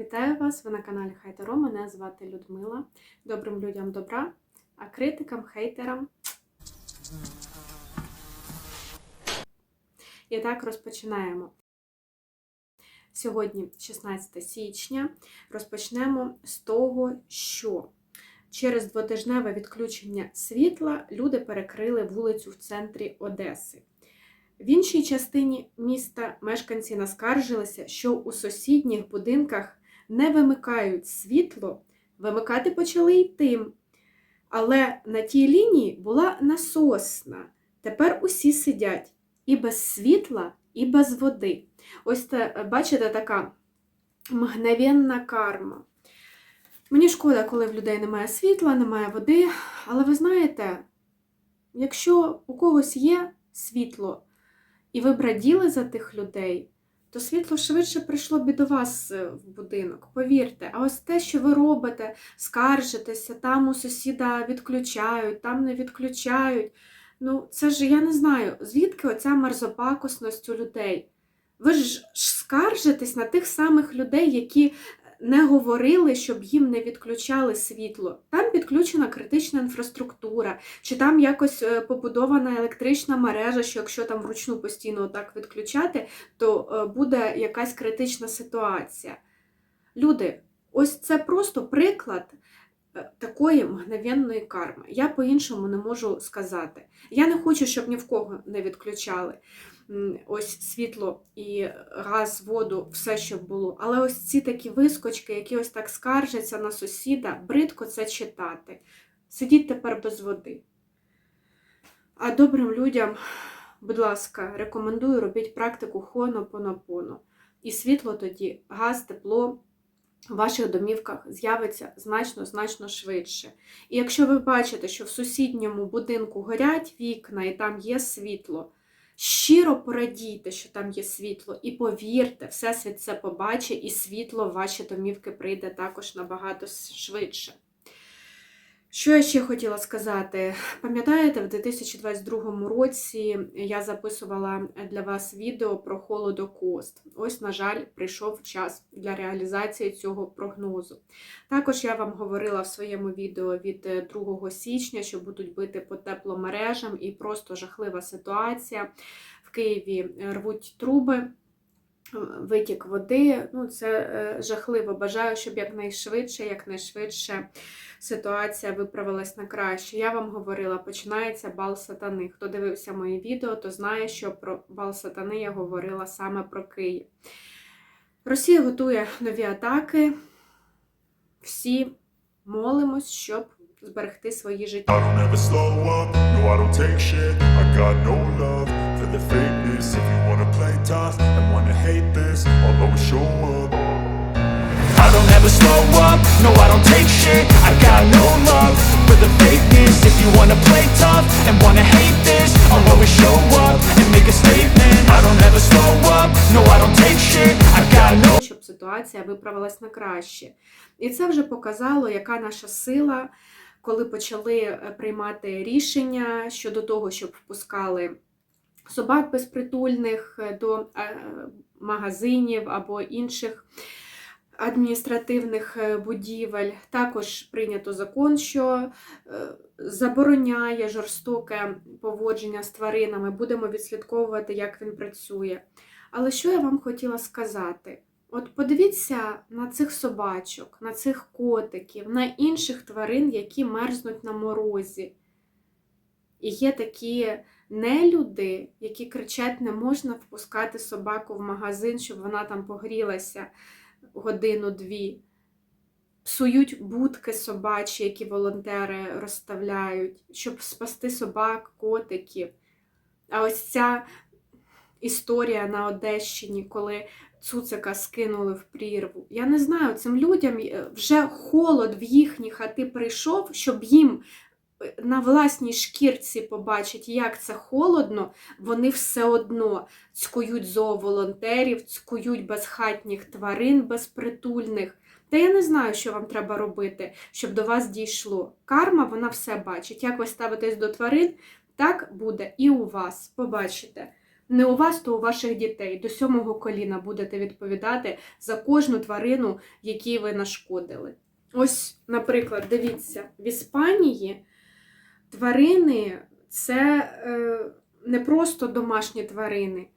Вітаю вас! Ви на каналі Хайтеро. Мене звати Людмила. Добрим людям добра, а критикам, хейтерам. І так розпочинаємо. Сьогодні, 16 січня, розпочнемо з того, що через двотижневе відключення світла люди перекрили вулицю в центрі Одеси. В іншій частині міста мешканці наскаржилися, що у сусідніх будинках не вимикають світло, вимикати почали й тим. Але на тій лінії була насосна. Тепер усі сидять і без світла, і без води. Ось це, бачите, така мгновенна карма. Мені шкода, коли в людей немає світла, немає води, але ви знаєте, якщо у когось є світло, і ви б раділи за тих людей, то світло швидше прийшло б і до вас е, в будинок, повірте. А ось те, що ви робите, скаржитеся, там у сусіда відключають, там не відключають. Ну, це ж я не знаю, звідки оця мерзопакосність у людей. Ви ж скаржитесь на тих самих людей, які не говорили, щоб їм не відключали світло. Там підключена критична інфраструктура, чи там якось е, побудована електрична мережа, що якщо там вручну постійно так відключати, то е, буде якась критична ситуація. Люди, ось це просто приклад е, такої мгновенної карми. Я по-іншому не можу сказати. Я не хочу, щоб ні в кого не відключали ось світло і газ, воду, все, щоб було. Але ось ці такі вискочки, які ось так скаржаться на сусіда, бридко це читати. Сидіть тепер без води. А добрим людям, будь ласка, рекомендую робіть практику хонопонопоно. І світло тоді, газ, тепло в ваших домівках з'явиться значно-значно швидше. І якщо ви бачите, що в сусідньому будинку горять вікна і там є світло, Щиро порадійте, що там є світло, і повірте, всесвіт це побачить, і світло в ваші домівки прийде також набагато швидше. Що я ще хотіла сказати? Пам'ятаєте, в 2022 році я записувала для вас відео про холодокост. Ось, на жаль, прийшов час для реалізації цього прогнозу. Також я вам говорила в своєму відео від 2 січня, що будуть бити по тепломережам і просто жахлива ситуація. В Києві рвуть труби витік води. Ну, Це е, жахливо. Бажаю, щоб якнайшвидше, якнайшвидше ситуація виправилась на краще. Я вам говорила, починається бал сатани. Хто дивився мої відео, то знає, що про бал сатани я говорила саме про Київ. Росія готує нові атаки. Всі молимось, щоб зберегти свої життя. If you wanna play tough and wanna hate this I'll always show up I don't ever slow up, no I don't take shit I got no love for the fakeness If you wanna play tough and wanna hate this I'll always show up and make a statement I don't ever slow up, no I don't take shit I got no щоб ситуація виправилась на краще. І це вже показало, яка наша сила, коли почали е, приймати рішення щодо того, щоб впускали собак безпритульних е, до е, магазинів або інших адміністративних будівель. Також прийнято закон, що забороняє жорстоке поводження з тваринами. Будемо відслідковувати, як він працює. Але що я вам хотіла сказати? От подивіться на цих собачок, на цих котиків, на інших тварин, які мерзнуть на морозі. І є такі нелюди, які кричать, не можна впускати собаку в магазин, щоб вона там погрілася годину-дві. Псують будки собачі, які волонтери розставляють, щоб спасти собак, котиків. А ось ця історія на Одещині, коли цуцика скинули в прірву. Я не знаю, цим людям е, вже холод в їхні хати прийшов, щоб їм на власній шкірці побачити, як це холодно, вони все одно цькують зооволонтерів, цькують безхатніх тварин, безпритульних. Та я не знаю, що вам треба робити, щоб до вас дійшло. Карма, вона все бачить. Як ви ставитесь до тварин, так буде і у вас. Побачите. Не у вас, то у ваших дітей. До сьомого коліна будете відповідати за кожну тварину, якій ви нашкодили. Ось, наприклад, дивіться, в Іспанії тварини це е, не просто домашні тварини,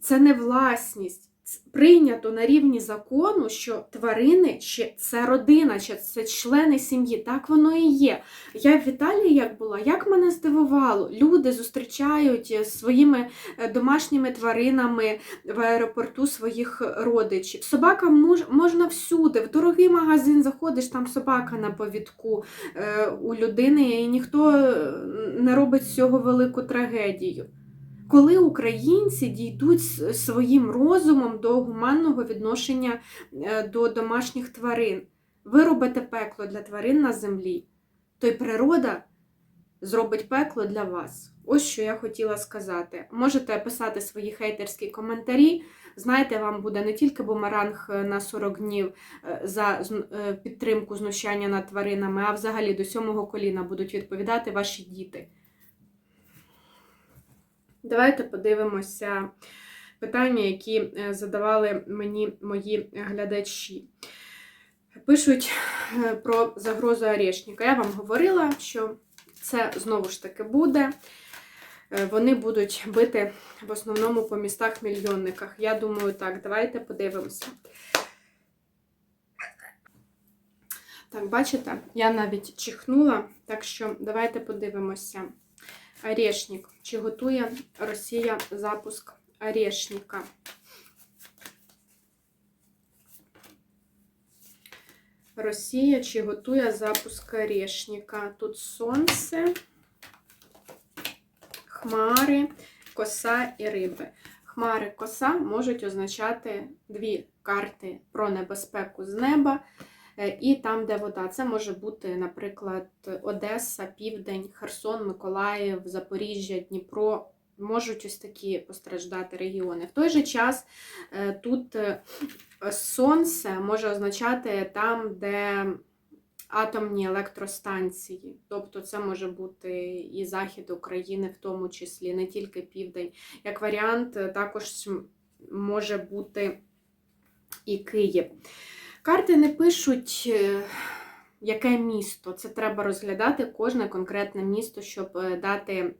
це не власність. Прийнято на рівні закону, що тварини це родина, це члени сім'ї. Так воно і є. Я в Італії як була, як мене здивувало, люди зустрічають е, своїми е, домашніми тваринами в аеропорту своїх родичів. Собакам мож, можна всюди, в дорогий магазин заходиш, там собака на повідку е, у людини, і ніхто не робить з цього велику трагедію. Коли українці дійдуть своїм розумом до гуманного відношення е, до домашніх тварин, ви робите пекло для тварин на землі, то й природа зробить пекло для вас. Ось що я хотіла сказати. Можете писати свої хейтерські коментарі. Знаєте, вам буде не тільки бумеранг е, на 40 днів е, за підтримку знущання над тваринами, а взагалі до сьомого коліна будуть відповідати ваші діти. Давайте подивимося питання, які е, задавали мені мої глядачі. Пишуть е, про загрозу орешника. Я вам говорила, що це знову ж таки буде. Е, Вони будуть бити в основному по містах-мільйонниках. Я думаю, так, давайте подивимося. Так, бачите, я навіть чихнула, так що давайте подивимося. Орешник. Чи готує Росія запуск орешника? Росія чи готує запуск орешника? Тут сонце, хмари, коса і риби. Хмари, коса можуть означати дві карти про небезпеку з неба. Е, І там, де вода, це може бути, наприклад, Одеса, Південь, Херсон, Миколаїв, Запоріжжя, Дніпро. Можуть ось такі постраждати регіони. В той же час е, тут е, сонце може означати там, де атомні електростанції. Тобто це може бути і захід України, в тому числі, не тільки південь. Як варіант, також може бути і Київ. Карти не пишуть, е, яке місто. Це треба розглядати кожне конкретне місто, щоб е, дати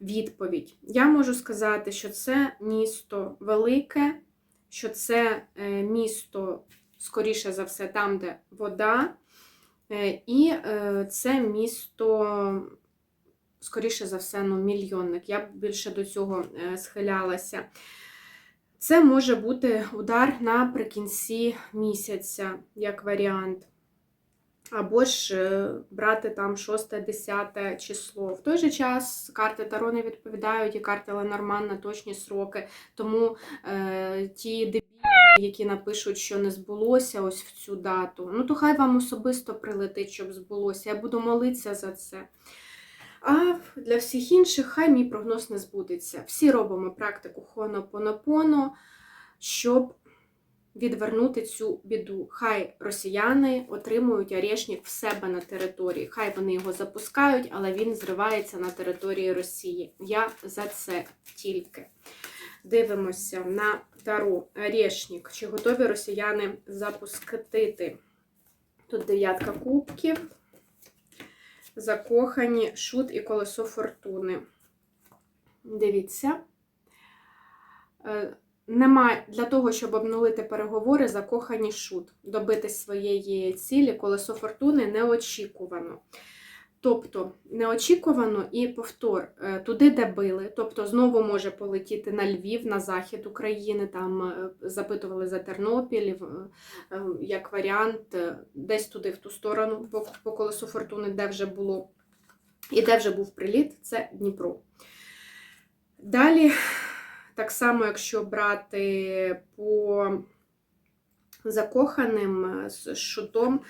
відповідь. Я можу сказати, що це місто велике, що це е, місто, скоріше за все, там, де вода, і це місто, скоріше за все, ну, мільйонник. Я б більше до цього схилялася. Це може бути удар наприкінці місяця, як варіант. Або ж е, брати там 6-10 число. В той же час карти Таро не відповідають, і карти Ленорман на точні сроки. Тому е, ті дебілі, які напишуть, що не збулося ось в цю дату, ну то хай вам особисто прилетить, щоб збулося. Я буду молитися за це. А для всіх інших хай мій прогноз не збудеться. Всі робимо практику хонопонопоно, щоб відвернути цю біду. Хай росіяни отримують орешник в себе на території. Хай вони його запускають, але він зривається на території Росії. Я за це тільки. Дивимося на Таро Орешник. Чи готові росіяни запускати? Тут дев'ятка кубків закохані шут і колесо фортуни. Дивіться. Е, Нема для того, щоб обнулити переговори, закохані шут, добитись своєї цілі, колесо фортуни неочікувано. Тобто неочікувано і повтор е, туди, де били. Тобто знову може полетіти на Львів, на захід України, там е, запитували за Тернопіль, е, як варіант, десь туди, в ту сторону, по, колесу фортуни, де вже було, і де вже був приліт, це Дніпро. Далі, так само, якщо брати по закоханим з шутом,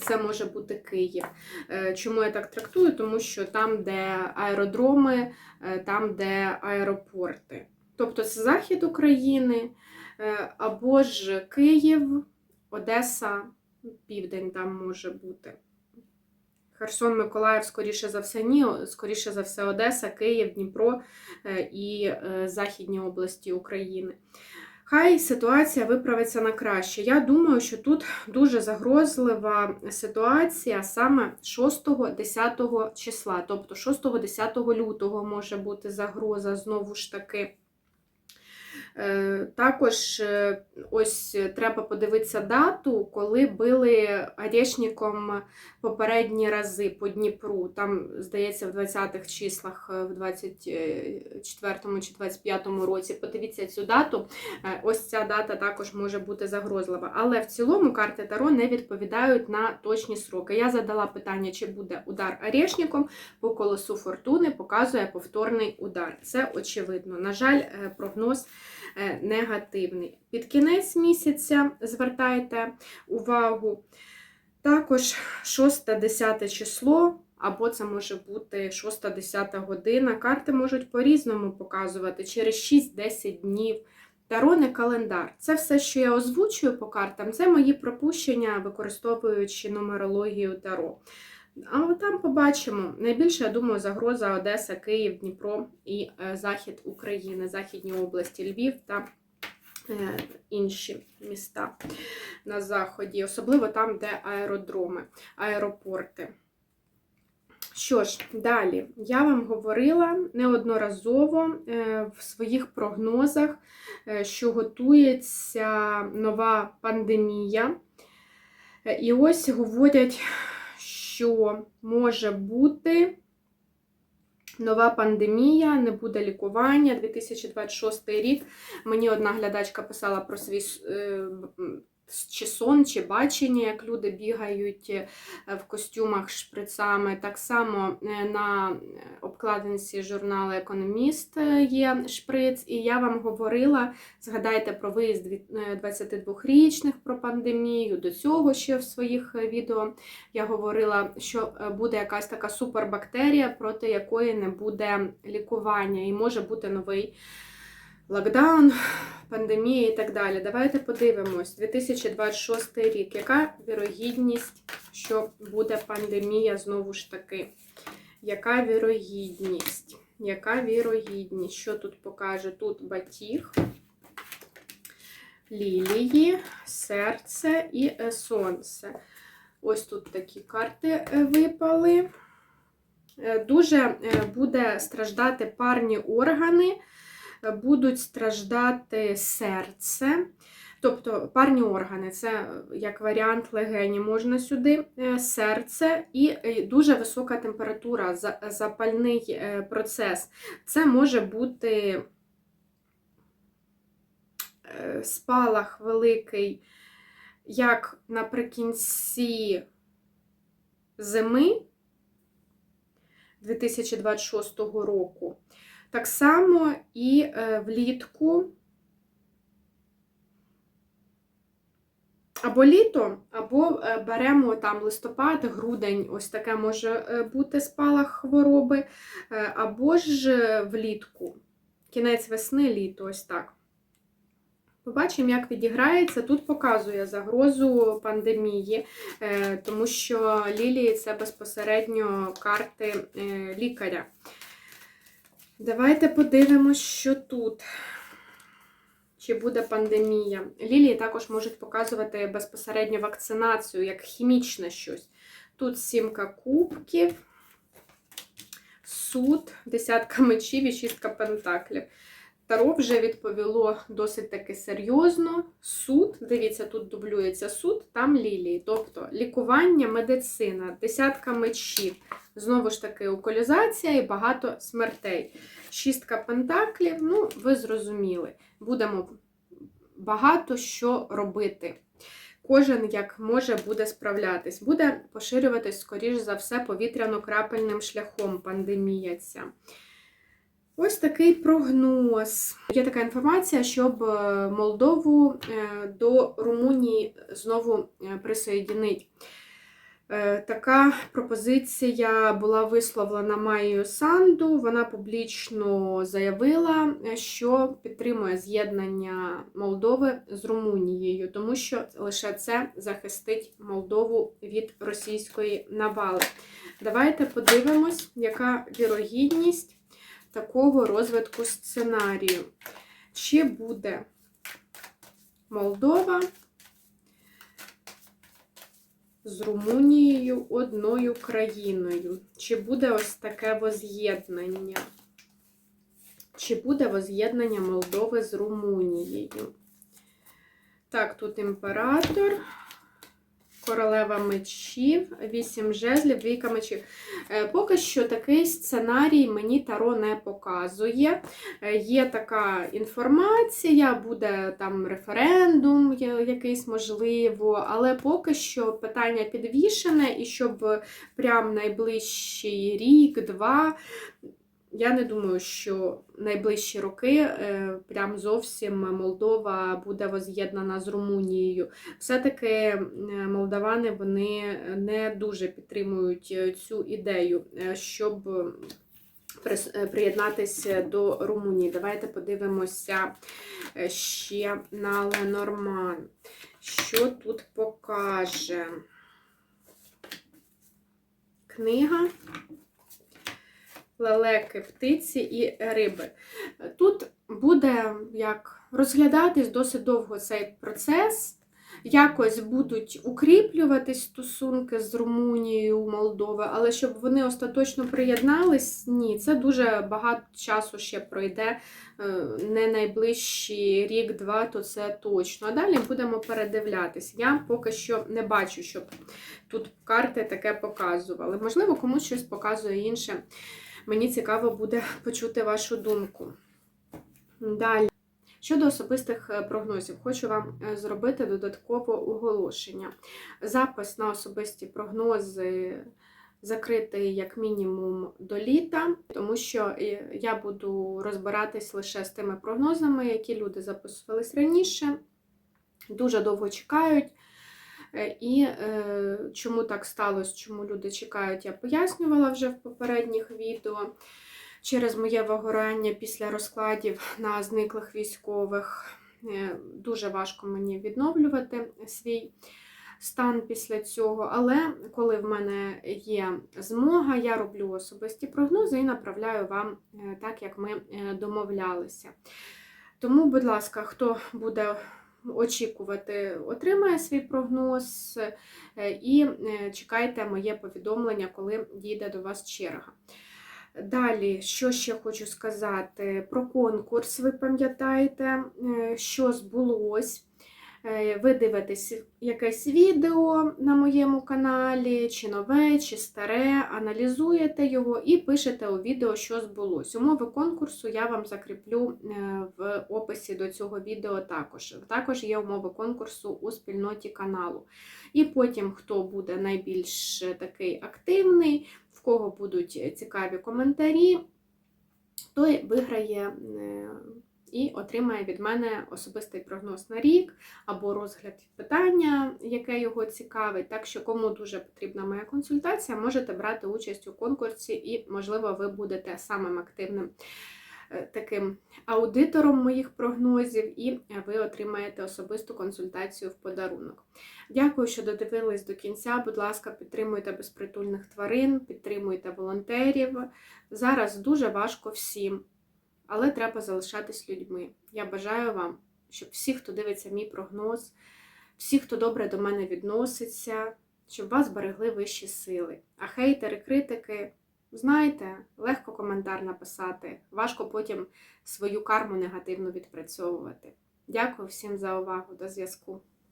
це може бути Київ. Е, Чому я так трактую? Тому що там, де аеродроми, е, там, де аеропорти. Тобто це захід України, е, або ж Київ, Одеса, південь там може бути. Херсон, Миколаїв, скоріше за все, ні, скоріше за все, Одеса, Київ, Дніпро е, і е, західні області України. Хай ситуація виправиться на краще. Я думаю, що тут дуже загрозлива ситуація саме 6-10 числа, тобто 6-10 лютого може бути загроза знову ж таки. Е, Також е, ось треба подивитися дату, коли били Орешником попередні рази по Дніпру. Там, здається, в 20-х числах, е, в 24-му чи 25-му році. Подивіться цю дату. Е, Ось ця дата також може бути загрозлива. Але в цілому карти Таро не відповідають на точні сроки. Я задала питання, чи буде удар Орешником, по колесу фортуни показує повторний удар. Це очевидно. На жаль, е, прогноз е, негативний. Під кінець місяця звертайте увагу. Також 6-10 число, або це може бути 6-10 година. Карти можуть по-різному показувати через 6-10 днів. Таро не календар. Це все, що я озвучую по картам, це мої пропущення, використовуючи нумерологію Таро. Але там побачимо. Найбільше, я думаю, загроза Одеса, Київ, Дніпро і е, захід України, західні області, Львів та е, інші міста на заході, особливо там, де аеродроми, аеропорти. Що ж, далі, я вам говорила неодноразово е, в своїх прогнозах, що готується нова пандемія. І ось говорять, що може бути нова пандемія, не буде лікування. 2026 рік. Мені одна глядачка писала про свій е, чи сон, чи бачення, як люди бігають е, в костюмах шприцами. Так само е, на обкладинці журналу Економіст е, є шприц, і я вам говорила, згадайте про виїзд дві- е, 22-річних про пандемію. До цього ще в своїх відео я говорила, що буде якась така супербактерія, проти якої не буде лікування, і може бути новий локдаун, пандемія і так далі. Давайте подивимось. 2026 рік. Яка вірогідність, що буде пандемія знову ж таки? Яка вірогідність? Яка вірогідність? Що тут покаже? Тут батіг, лілії, серце і е, сонце. Ось тут такі карти е, випали. Е, Дуже буде страждати парні органи, будуть страждати серце. Тобто парні органи це е, як варіант легені можна сюди, е, серце і е, дуже висока температура, запальний е, процес. Це може бути е, спалах великий, як наприкінці зими 2026 року. Так само і е, влітку або літо, або е, беремо там листопад, грудень, ось таке може е, бути спалах хвороби, або ж влітку, кінець весни, літо, ось так. Побачимо, як відіграється. Тут показує загрозу пандемії, тому що лілії це безпосередньо карти лікаря. Давайте подивимось, що тут. Чи буде пандемія? Лілії також можуть показувати безпосередньо вакцинацію, як хімічне щось. Тут сімка кубків, суд, десятка мечів і шістка пентаклів. Таро вже відповіло досить таки серйозно. Суд, дивіться, тут дублюється суд, там лілії. Тобто лікування, медицина, десятка мечів, знову ж таки, уколізація і багато смертей. Шістка пентаклів, ну, ви зрозуміли. Будемо багато що робити. Кожен як може буде справлятись. Буде поширюватись, скоріш за все, повітряно-крапельним шляхом пандемія ця. Ось такий прогноз. Є така інформація, щоб е, Молдову е, до Румунії знову е, присоєдинить. Е, Така пропозиція була висловлена Майєю Санду. Вона публічно заявила, е, що підтримує з'єднання Молдови з Румунією, тому що лише це захистить Молдову від російської навали. Давайте подивимось, яка вірогідність такого розвитку сценарію. Чи буде Молдова з Румунією одною країною? Чи буде ось таке воз'єднання? Чи буде воз'єднання Молдови з Румунією? Так, тут імператор, королева мечів, вісім жезлів, двійка мечів. Е, Поки що такий сценарій мені Таро не показує. Е, Є така інформація, буде там референдум якийсь можливо, але поки що питання підвішене, і щоб прям найближчий рік, два. Я не думаю, що найближчі роки е, прям зовсім Молдова буде воз'єднана з Румунією. Все-таки е, молдавани вони не дуже підтримують е, цю ідею, щоб приєднатися до Румунії. Давайте подивимося ще на Ленорман. Що тут покаже? Книга лелеки, птиці і риби. Тут буде як розглядатись досить довго цей процес. Якось будуть укріплюватись стосунки з Румунією, Молдови, але щоб вони остаточно приєднались, ні, це дуже багато часу ще пройде, е, не найближчий рік-два, то це точно. А далі будемо передивлятись. Я поки що не бачу, щоб тут карти таке показували. Можливо, комусь щось показує інше. Мені цікаво буде почути вашу думку. Далі. Щодо особистих е, прогнозів, хочу вам е, зробити додаткове оголошення. Запис на особисті прогнози закритий як мінімум до літа, тому що е, я буду розбиратись лише з тими прогнозами, які люди записувались раніше, дуже довго чекають. Е, І е, чому так сталося, чому люди чекають, я пояснювала вже в попередніх відео. Через моє вигорання після розкладів на зниклих військових е, дуже важко мені відновлювати свій стан після цього. Але коли в мене є змога, я роблю особисті прогнози і направляю вам так, як ми домовлялися. Тому, будь ласка, хто буде очікувати, отримає свій прогноз е, і е, чекайте моє повідомлення, коли дійде до вас черга. Далі, що ще хочу сказати про конкурс. Ви пам'ятаєте, е, що збулось. Е, Ви дивитесь якесь відео на моєму каналі, чи нове, чи старе, аналізуєте його і пишете у відео, що збулось. Умови конкурсу я вам закріплю е, в описі до цього відео також. Також є умови конкурсу у спільноті каналу. І потім, хто буде найбільш такий активний, в кого будуть цікаві коментарі, той виграє е, і отримає від мене особистий прогноз на рік або розгляд питання, яке його цікавить. Так що, кому дуже потрібна моя консультація, можете брати участь у конкурсі, і, можливо, ви будете самим активним е, таким аудитором моїх прогнозів, і ви отримаєте особисту консультацію в подарунок. Дякую, що додивились до кінця. Будь ласка, підтримуйте безпритульних тварин, підтримуйте волонтерів. Зараз дуже важко всім, але треба залишатись людьми. Я бажаю вам, щоб всі, хто дивиться мій прогноз, всі, хто добре до мене відноситься, щоб вас берегли вищі сили. А хейтери, критики, знаєте, легко коментар написати, важко потім свою карму негативно відпрацьовувати. Дякую всім за увагу. До зв'язку.